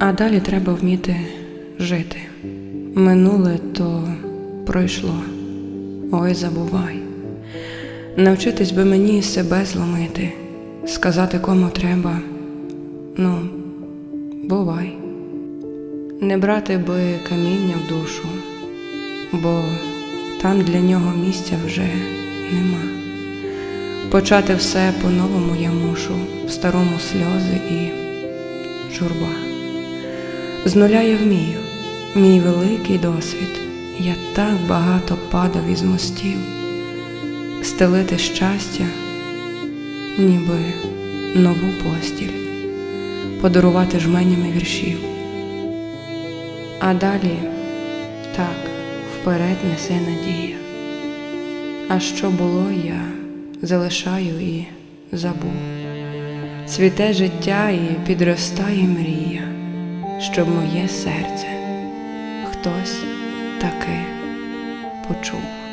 А далі треба вміти жити. Минуле то пройшло. Ой, забувай. Навчитись би мені себе зломити, сказати кому треба. Ну, бувай. Не брати би каміння в душу, бо там для нього місця вже нема. Почати все по-новому я мушу, в старому сльози і журба. З нуля я вмію, мій великий досвід. Я так багато падав із мостів, стелити щастя, ніби нову постіль, подарувати жменями віршів. А далі так, вперед несе надія. А що було, я залишаю і забув. Цвіте життя і підростає мрія, щоб моє серце хтось таки почув.